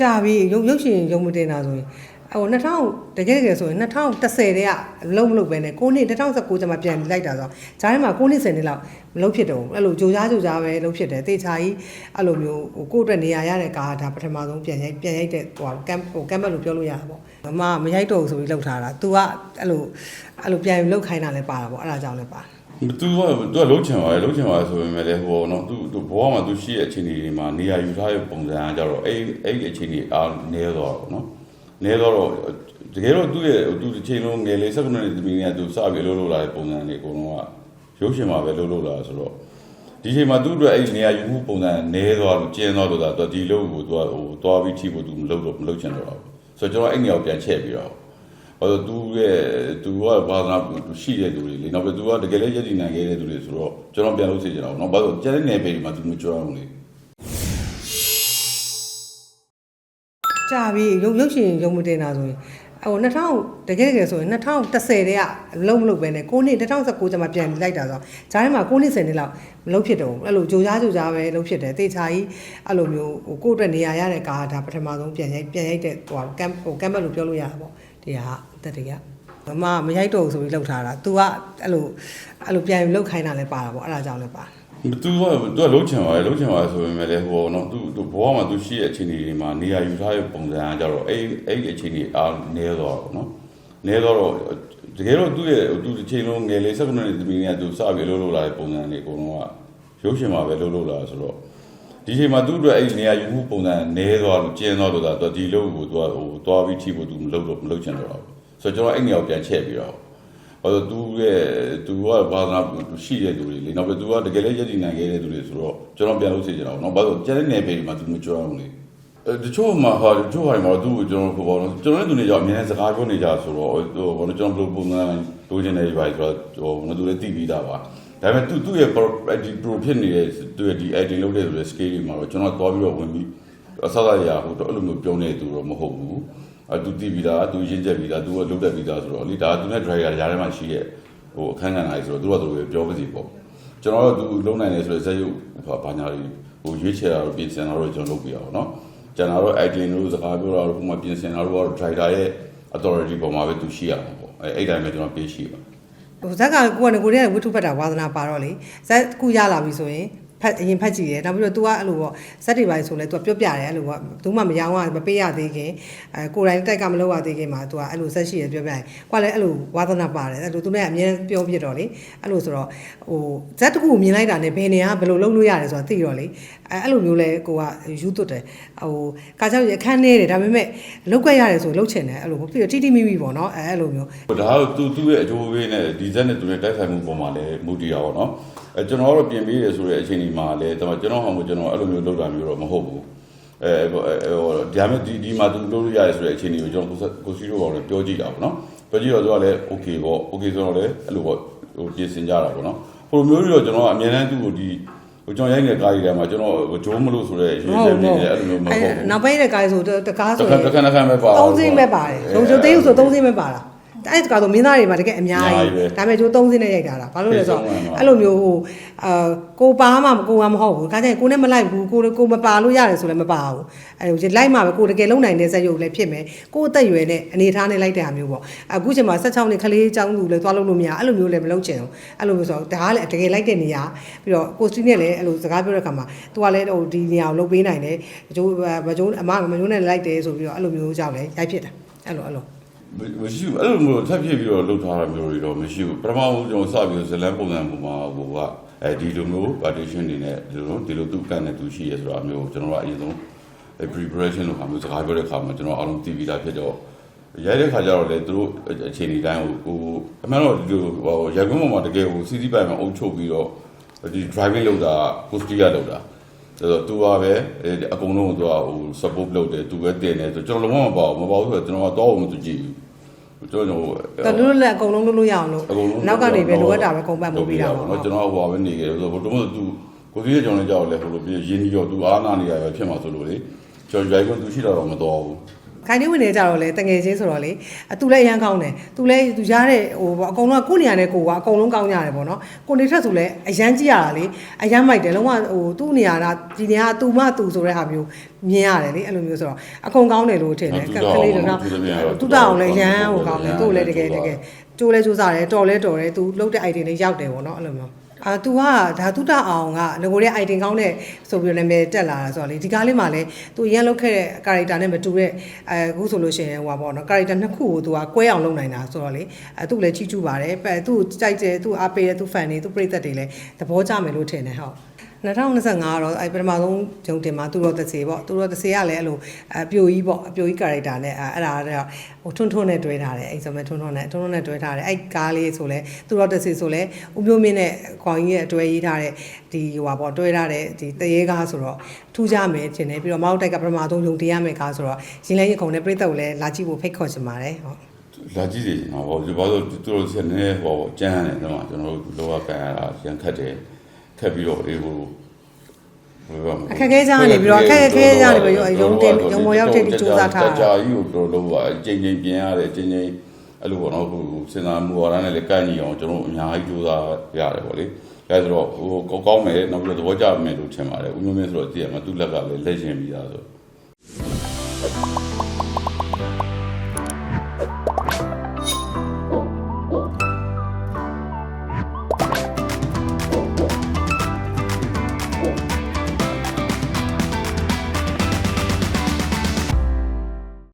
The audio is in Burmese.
ကြာပြီရုပ်ရုပ်ရှင်ရုံမတင်တာဆိုရင်ဟို2000တကယ်တကယ်ဆိုရင်2010တည်းကလုံးမလုပ်ပဲနဲ့9နှစ်2019ကျမှပြန်လိုက်တာဆိုတော့ဂျားထဲမှာ9နှစ်10နှစ်လောက်မလုပ်ဖြစ်တော့ဘူးအဲ့လိုကြိုကြားကြိုကြားပဲလုပ်ဖြစ်တယ်တေချာကြီးအဲ့လိုမျိုးဟိုကိုယ့်အတွက်နေရာရတဲ့ကားဒါပထမဆုံးပြန်ရိုက်ပြန်ရိုက်တဲ့ဟိုကမ်ဟိုကမ်ဘတ်လို့ပြောလို့ရတာပေါ့မမမရိုက်တော့ဘူးဆိုပြီးလှုပ်ထားတာ तू ကအဲ့လိုအဲ့လိုပြန်လှုပ်ခိုင်းတာလည်းပါတာပေါ့အဲ့ဒါကြောင့်လည်းပါတယ် သူကသူကလုံးချင်ပါလေလုံးချင်ပါလေဆိုပေမဲ့လည်းဟိုနော်သူသူဘဝမှာသူရှိတဲ့အခြေအနေတွေမှာနေရာယူထားတဲ့ပုံစံအကြတော့အဲ့အဲ့ဒီအခြေအနေအားနေတော့နော်နေတော့တကယ်တော့သူ့ရဲ့သူတစ်ချိန်လုံးငယ်လေး၁၉နှစ်သမီးတွေကသူစပြီးလှုပ်လှုပ်လာတဲ့ပုံစံတွေအကုန်လုံးကရုပ်ရှင်မှာပဲလှုပ်လှုပ်လာဆိုတော့ဒီချိန်မှာသူ့အတွက်အဲ့ဒီနေရာယူမှုပုံစံနေတော့လို့ကျင်းတော့လို့သာသူဒီလုံးကိုသူကဟိုသွားပြီးထိဖို့သူမလုပ်တော့မလုပ်ချင်တော့ဘူးဆိုတော့ကျွန်တော်အဲ့နေရာကိုပြန်ချက်ပြီးတော့ ဟိုသူရဲ့သူကဘာသာသူရှိတဲ့သူတွေလေနောက်ပြီးသူကတကယ်လည်းယက်တည်နိုင်ခဲ့တဲ့သူတွေဆိုတော့ကျွန်တော်ပြန်လို့သိကြတာပေါ့နော်ဘာလို့ကျန်တဲ့နယ်ပယ်တွေမှာသူမကြောက်အောင်လေကြာပြီရုပ်ရုပ်ရှင်ရုံမတင်တာဆိုရင်ဟို2000တကယ်တကယ်ဆိုရင်2010တည်းကလုံးမလုပ်ပဲနဲ့9နှစ်2019ကျမှပြန်လိုက်တာဆိုတော့ဂျားထဲမှာ9နှစ်10နှစ်လောက်မလုပ်ဖြစ်တော့ဘူးအဲ့လိုကြိုကြားကြိုကြားပဲလုပ်ဖြစ်တယ်တေချာကြီးအဲ့လိုမျိုးဟိုကိုယ့်အတွက်နေရာရတဲ့ကားဒါပထမဆုံးပြန်ရိုက်ပြန်ရိုက်တဲ့ဟိုကမ်ဟိုကမ်ဘတ်လို့ပြောလို့ရတာပေါ့ ဒီဟာအသက်တကယ်မမမရိုက်တော့ဘူးဆိုပြီးလှုပ်ထားတာ तू ကအဲ့လိုအဲ့လိုပြန်လှုပ်ခိုင်းတာလည်းပါတာပေါ့အဲ့ဒါကြောင့်လည်းပါတယ်သူကသူကလုံးချင်ပါလေလုံးချင်ပါလေဆိုပေမဲ့လည်းဟိုနော်သူသူဘဝမှာသူရှိတဲ့အခြေအနေတွေမှာနေရာယူထားတဲ့ပုံစံအကြတော့အဲ့အဲ့ဒီအခြေအနေအားနေတော့နော်နေတော့တကယ်တော့သူ့ရဲ့သူတစ်ချိန်လုံးငယ်လေး၁၉နှစ်သမီးတွေကသူစပြီးလှုပ်လှုပ်လာတဲ့ပုံစံတွေအကုန်လုံးကရုပ်ရှင်မှာပဲလှုပ်လှုပ်လာဆိုတော့ ဒီချိန်မှာသူ့အတွက်အဲ့ဒီနေရာယူမှုပုံစံနေသွားလို့ကျင်းသွားလို့သာသူဒီလုံးကိုသူကဟိုသွားပြီးထိဖို့သူမလုပ်တော့မလုပ်ချင်တော့ဘူးဆိုတော့ကျွန်တော်အဲ့နေရာကိုပြန်ချက်ပြီးတော့ဟိုသူရဲ့သူကဘာသာသူရှိတဲ့သူတွေလေနောက်ပြီးသူကတကယ်လည်းယက်တည်နိုင်ခဲ့တဲ့သူတွေဆိုတော့ကျွန်တော်ပြန်လို့သိချင်တာပေါ့နော်ဘာလို့ကျန်တဲ့နယ်ပယ်တွေမှာသူမကြောက်အောင်လေအဲတချို့မှာဟာတချို့ဟာတွေမှာသူ့ကိုကျွန်တော်ဟိုပေါ့နော်ကျွန်တော်လည်းသူနေကြအများနဲ့စကားပြောနေကြဆိုတော့ဟိုဘောနော်ကျွန်တော်ဘယ်လိုပုံစံလိုချင်နေပြီဆိုတော့ဟိုဘယ်သူလည်းသိပြီးသားပါ ဒါပေမဲ့သူသူ့ရဲ့ pro- ဒီ pro ဖြစ်နေတဲ့သူရဲ့ဒီ editing လုပ်တဲ့ဆိုတဲ့ scale တွေမှာတော့ကျွန်တော်သွားပြီးတော့ဝင်ပြီးအစစရဟိုတော့အဲ့လိုမျိုးပြောနေသူတော့မဟုတ်ဘူးအတူတည်ပြီးသားသူရင်းချက်ပြီးသားသူကလုပ်တတ်ပြီးသားဆိုတော့လေဒါသူနဲ့ driver ကြားထဲမှာရှိရဲ့ဟိုအခန်းကဏ္ဍကြီးဆိုတော့သူကသူပြောပါစီပေါ့ကျွန်တော်တို့သူလုံနိုင်တယ်ဆိုတဲ့ဇက်ရုပ်ဘာညာတွေဟိုရွေးချယ်တာတော့ပြင်ဆင်တာတော့ကျွန်တော်လုပ်ပြရအောင်နော်ကျွန်တော်တို့ editing တို့စကားပြောတာတို့ဟိုမှာပြင်ဆင်တာတို့ကတော့ driver ရဲ့ authority ပေါ်မှာပဲသူရှိရမှာပေါ့အဲအဲ့တိုင်းပဲကျွန်တော်ပေးရှိပါ ဟိုဇက်ကကိုကကိုတည်းကဝိထုဖတ်တာဝါသနာပါတော့လေဇက်ခုရလာပြီဆိုရင် ဖတ်အရင်ဖတ်ကြည့်တယ်နောက်ပြီးတော့ तू ကအဲ့လိုပေါ့ဇက်တွေပိုင်းဆိုလဲ तू ကပြောပြတယ်အဲ့လိုပေါ့ဘူးမှမရောင်းရမပေးရသေးခင်အဲကိုယ်တိုင်တိုက်ကမလုပ်ရသေးခင်မှာ तू ကအဲ့လိုဇက်ရှိရပြောပြတယ်ကိုကလည်းအဲ့လိုဝါသနာပါတယ်အဲ့လို तू နဲ့အမြဲပြောပြတော့လေအဲ့လိုဆိုတော့ဟိုဇက်တစ်ခုကိုမြင်လိုက်တာနဲ့ဘယ်နေရာဘယ်လိုလုပ်လို့ရတယ်ဆိုတာသိတော့လေအဲအဲ့လိုမျိုးလဲကိုကယူသွတ်တယ်ဟိုကာကြောက်ရအခန်းနေတယ်ဒါပေမဲ့လောက်ကရတယ်ဆိုလောက်ချင်တယ်အဲ့လိုပြီးတော့တိတိမိမိပေါ့နော်အဲအဲ့လိုမျိုး ဟိုဒါကသူသူ့ရဲ့အကျိုးပေးနဲ့ဒီဇက်နဲ့သူနဲ့တိုက်ဆိုင်မှုပုံမှာလည်းမူတည်ရပါတော့ အဲကျွန်တော်တို့ပြင်ပေးရဆိုတဲ့အချိန်ဒီမှာလည်းကျွန်တော်ကျွန်တော်ဟောင်းကျွန်တော်အဲ့လိုမျိုးလုပ်တာမျိုးတော့မဟုတ်ဘူးအဲဟိုဒါမဲ့ဒီဒီမှာသူလုပ်လို့ရတယ်ဆိုတဲ့အချိန်ဒီကိုကျွန်တော်ကိုစီရိုကောင်လည်းပြောကြည့်တာပေါ့နော်ပြောကြည့်တော့သူကလည်း okay ပေါ့ okay ဆိုတော့လည်းအဲ့လိုပေါ့ဟိုပြင်ဆင်ကြတာပေါ့နော်ဟိုမျိုးတွေတော့ကျွန်တော်အများအားသူ့ကိုဒီဟိုကျွန်တော်ရိုက်နေတဲ့ကားကြီးထဲမှာကျွန်တော်ဂျိုးမလို့ဆိုတဲ့ရွေးချက်နေတယ်အဲ့လိုမျိုးမဟုတ်ဘူးနောက်ပိုင်းတဲ့ကားဆိုတကားတဆိုခါတခါတခါပဲပါသုံးစင်းပဲပါတယ်ရုံချိုသေးဦးဆိုသုံးစင်းပဲပါတာ အဲ့ဒီကားဆိုမင်းသားတွေမှာတကယ်အများကြီးဒါပေမဲ့ကျိုးသုံးစင်းနဲ့ရိုက်တာလားဘာလို့လဲဆိုတော့အဲ့လိုမျိုးဟိုအာကိုပါမှမကိုကမဟုတ်ဘူးခါကျရင်ကိုနဲ့မလိုက်ဘူးကိုကိုမပါလို့ရတယ်ဆိုလည်းမပါဘူးအဲ့လိုလိုက်မှပဲကိုတကယ်လုံနိုင်တဲ့ဇက်ရုပ်လည်းဖြစ်မယ်ကိုအသက်ရွယ်နဲ့အနေထားနဲ့လိုက်တဲ့ဟာမျိုးပေါ့အခုချိန်မှာ16နှစ်ကလေးចောင်းသူလည်းသွားလို့လို့မရအဲ့လိုမျိုးလည်းမလုပ်ချင်ဘူးအဲ့လိုမျိုးဆိုတော့ဒါကလည်းတကယ်လိုက်တဲ့နေရာပြီးတော့ကိုစတီနဲ့လည်းအဲ့လိုစကားပြောတဲ့ခါမှာသူကလည်းဟိုဒီနေရာကိုလုပ်ပေးနိုင်တယ်ကျိုးမကျိုးအမမကျိုးနဲ့လိုက်တယ်ဆိုပြီးတော့အဲ့လိုမျိုးကြောက်လဲရိုက်ဖြစ်တာအဲ့လိုအဲ့လို မရှိဘူးအဲ့လိုမျိုးထပ်ဖြစ်ပြီးတော့လှုပ်ထားတာမျိုးတွေတော့မရှိဘူးပထမဆုံးကျွန်တော်စပြီးဇလန်ပုံစံပုံမှာဟိုကအဲဒီလိုမျိုး partition တွေနဲ့ဒီလိုဒီလိုသူကန်တဲ့သူရှိရဲဆိုတာမျိုးကျွန်တော်ကအရင်ဆုံး preparation လို့ခါမျိုးစကားပြောတဲ့ခါမှာကျွန်တော်အားလုံးသိပြီးသားဖြစ်တော့ရိုက်တဲ့ခါကျတော့လေသူတို့အချိန်ဒီတိုင်းဟိုအမှန်တော့ဒီလိုဟိုရိုက်ခွင့်ပေါ်မှာတကယ်ဟိုစီစီပိုင်မှာအုပ်ချုပ်ပြီးတော့ဒီ driving လုပ်တာကိုစတီယာလုပ်တာ ဆိုတော့သူကပဲအကုန်လုံးကသူကဟို support လုပ်တယ်သူပဲတင်တယ်ဆိုကျွန်တော်လုံးဝမပေါ့မပေါ့ဆိုတော့ကျွန်တော်ကတော့မသူကြည့်ဘူးကျွန်တော်တော်လို့လည်းအကုန်လုံးလုပ်လို့ရအောင်လို့အကုန်လုံးနောက်ကနေပဲလိုအပ်တာပဲကုန်ပတ်မှုပေးတာပေါ့နော်ကျွန်တော်ဟိုပါပဲနေခဲ့ဆိုတော့ဘုံတော့သူကိုကြီးရဲ့ကျွန်တော်လည်းကြောက်လဲဟိုလိုပြရင်းပြီးတော့သူအားနာနေရပဲဖြစ်မှာဆိုလို့လေကျွန်တော်ရိုက်ခွင့်သူရှိတော့တော့မတော်ဘူး ခိုင်နေဝင်နေကြတော့လေတငယ်ချင်းဆိုတော့လေအသူလည်းအရန်ကောင်းတယ်သူလည်းသူရတဲ့ဟိုအကုန်လုံးကကိုယ့်နေရာနဲ့ကိုကအကုန်လုံးကောင်းကြတယ်ပေါ့နော်ကိုနေထက်ဆိုလည်းအရန်ကြည့်ရတာလေအရန်မိုက်တယ်လုံးဝဟိုသူ့နေရာကဒီနေရာကသူမသူဆိုတဲ့ဟာမျိုးမြင်ရတယ်လေအဲ့လိုမျိုးဆိုတော့အကုန်ကောင်းတယ်လို့ထင်တယ်ကလေးတွေတော့တူတအောင်လည်းရန်ဟိုကောင်းတယ်သူ့လည်းတကယ်တကယ်ကျိုးလဲကျိုးစားတယ်တော်လဲတော်တယ်သူလုတ်တဲ့ item လေးရောက်တယ်ပေါ့နော်အဲ့လိုမျိုး အာ तू ကဒါတုတအောင်ကငကိုတဲ့ item ကောင်းတဲ့ဆိုပြီးတော့နာမည်တက်လာတာဆိုတော့လေဒီကားလေးမှာလဲ तू ရန်လုတ်ခဲ့တဲ့ character နဲ့မတူတဲ့အဲအခုဆိုလို့ရှိရင်ဟိုပါပေါ့နော် character နှစ်ခုကို तू ကကွဲအောင်လုပ်နိုင်တာဆိုတော့လေအဲသူ့လည်းချီးကျူးပါတယ်ပဲသူ့ကြိုက်တယ်သူ့အားပေးတယ်သူ့ fan တွေသူ့ပရိသတ်တွေလည်းသဘောကျမယ်လို့ထင်တယ်ဟုတ် 2025ကတော့အဲပထမဆုံးဂျုံတင်မှာသူတော်တစေပေါ့သူတော်တစေကလည်းအဲ့လိုအပြိုကြီးပေါ့အပြိုကြီး character နဲ့အဲအဲ့ဒါတော့ဟိုထွန်းထွန်းနဲ့တွဲထားတယ်အဲ့ဆိုမဲ့ထွန်းထွန်းနဲ့ထွန်းထွန်းနဲ့တွဲထားတယ်အဲ့ကားလေးဆိုလဲသူတော်တစေဆိုလဲဦးမျိုးမင်းနဲ့ခွန်ကြီးရဲ့အတွဲရေးထားတဲ့ဒီဟိုပါပေါ့တွဲထားတဲ့ဒီတရေကားဆိုတော့ထူးကြမယ်ထင်တယ်ပြီးတော့မောက်တိုက်ကပထမဆုံးယုံတင်ရမယ်ကားဆိုတော့ရင်လဲရင်ခုံနဲ့ပြိတ္တကိုလည်းလာကြည့်ဖို့ဖိတ်ခေါ်ချင်ပါတယ်ဟုတ်လာကြည့်စီနော်ဟောဒီဘာလို့သူတို့ဆက်နေဟောကျန်းတယ်တော့ကျွန်တော်တို့လောကကန်ရတာရန်ခတ်တယ် ခက်ပြီးတော့အေးဟိုအခက်အခဲကြားနေပြီးတော့အခက်အခဲကြားနေပြီးတော့ရုံတင်ရုံပေါ်ရောက်တဲ့ဒီစူးစမ်းထားကြာတာကြီးကိုတော်တော်ပါအချိန်ချင်းပြင်ရတယ်အချိန်ချင်းအဲ့လိုပေါ့နော်ဟိုစဉ်းစားမှုဝါဒနဲ့လည်းကန့်ညီအောင်ကျွန်တော်အများကြီးကြိုးစားရတယ်ပေါ့လေအဲဆိုတော့ဟိုကောင်းမယ်နောက်ပြီးတော့သဘောကျမယ်လို့ထင်ပါတယ်ဦးမျိုးမင်းဆိုတော့တည်ရမှာသူ့လက်ကလည်းလက်ရှင်ပြီးသားဆို